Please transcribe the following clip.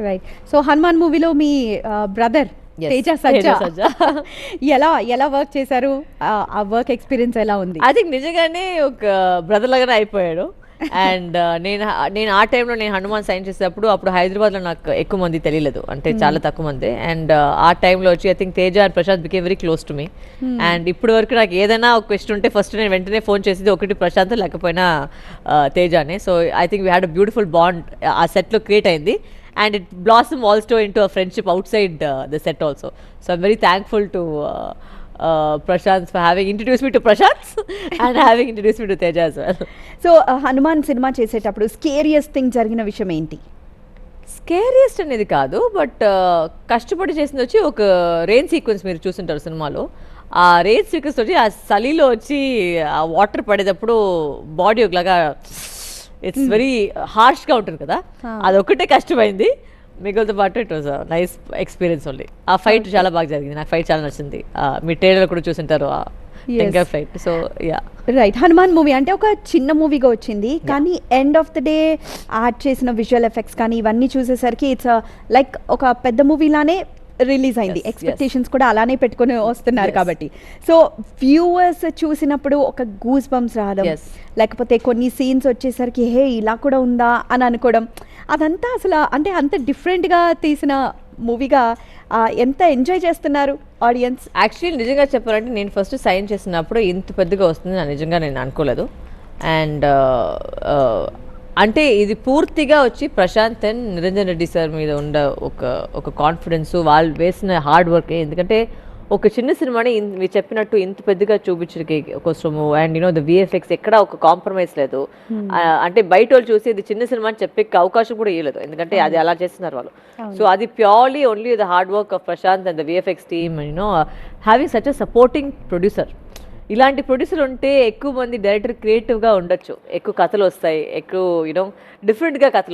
Right so Hanuman మూవీలో మీ brother Teja సజ్జా. ఎలా ఎలా వర్క్ చేశారు? ఆ- వర్క్ ఎక్స్పీరియన్స్ ఎలా ఉంది? థింక్ నిజంగానే ఒక బ్రదర్ లాగానే అయిపోయాడు. అండ్ నేను నేను ఆ టైంలో నేను హనుమాన్ సైన్ చేసేటప్పుడు అప్పుడు హైదరాబాద్లో నాకు ఎక్కువ మంది తెలియలేదు. అంటే చాలా తక్కువ మంది. అండ్ ఆ టైంలో వచ్చి I think Teja and Prashant became very close to me and ఇప్పటి వరకు నాకు ఏదైనా ఒక క్వశ్చన్ ఉంటే ఫస్ట్ నేను వెంటనే ఫోన్ చేసేది ఒకటి ప్రశాంత్ లేకపోయినా uh, తేజానే so I think we had a beautiful bond ఆ సెట్లో క్రియేట్ అయింది. And it blossom also into a friendship outside the set also so I'm very thankful to uh, Prashant for having introduced me to Prashant and having introduced me to Teja as well. So Hanuman cinema చేసేటప్పుడు scariest thing జరిగిన విషయం ఏంటి? Scariest అనేది కాదు but కష్టపడి చేసింది వచ్చి ఒక రెయిన్ సీక్వెన్స్ మీరు చూస్తుంటారు సినిమాలో. ఆ రెయిన్ సీక్వెన్స్ వచ్చి ఆ చలిలో వచ్చి ఆ వాటర్ పడేటప్పుడు బాడీ ఒకలాగా ఇట్స్ వెరీ హార్ష్గా ఉంటుంది కదా. అదొక్కటే కష్టమైంది. మిగిలితో పాటు it was nice experience only ఆ ఫైట్ చాలా బాగా జరిగింది. నాకు ఫైట్ చాలా నచ్చింది. మీ ట్రైలర్ కూడా చూసింటారు fight so ya right Hanuman movie అంటే ఒక చిన్న మూవీగా వచ్చింది. కానీ end of the day add చేసిన విజువల్ ఎఫెక్ట్స్ కానీ ఇవన్నీ చూసేసరికి ఇట్స్ లైక్ ఒక పెద్ద మూవీలానే రిలీజ్ అయింది. ఎక్స్పెక్టేషన్స్ కూడా అలానే పెట్టుకొని వస్తున్నారు. కాబట్టి. సో వ్యూవర్స్ చూసినప్పుడు ఒక గూస్ బంప్స్ రావడం. లేకపోతే కొన్ని సీన్స్ వచ్చేసరికి హే ఇలా కూడా ఉందా? అని అనుకోవడం. అదంతా అసలు అంటే అంత డిఫరెంట్గా తీసిన మూవీగా ఎంత ఎంజాయ్ చేస్తున్నారు ఆడియన్స్ యాక్చువల్లీ నిజంగా చెప్పాలంటే నేను ఫస్ట్ సైన్ చేసినప్పుడు ఇంత పెద్దగా వస్తుంది నిజంగా నేను అనుకోలేదు. అండ్ అంటే ఇది పూర్తిగా వచ్చి ప్రశాంత్ అండ్ నిరంజన్ రెడ్డి సార్ మీద ఉండ ఒక ఒక కాన్ఫిడెన్స్ వాళ్ళు వేసిన హార్డ్ వర్క్ ఎందుకంటే ఒక చిన్న సినిమాని మీరు చెప్పినట్టు ఇంత పెద్దగా చూపించడానికి కోసము. అండ్ యూనో ద విఎఫ్ఎక్స్ ఎక్కడ ఒక కాంప్రమైజ్ లేదు. ఆ, అంటే బయట వాళ్ళు చూసి ఇది చిన్న సినిమా అని చెప్పే అవకాశం కూడా ఇవ్వలేదు ఎందుకంటే అది అలా చేస్తున్నారు వాళ్ళు. సో అది purely only the hard work of Prashant and the VFX team you know having such a supporting producer ఇలాంటి ప్రొడ్యూసర్ ఉంటే ఎక్కువ మంది డైరెక్టర్ క్రియేటివ్గా ఉండొచ్చు. ఎక్కువ కథలు వస్తాయి. ఎక్కువ యూనో డిఫరెంట్గా కథలు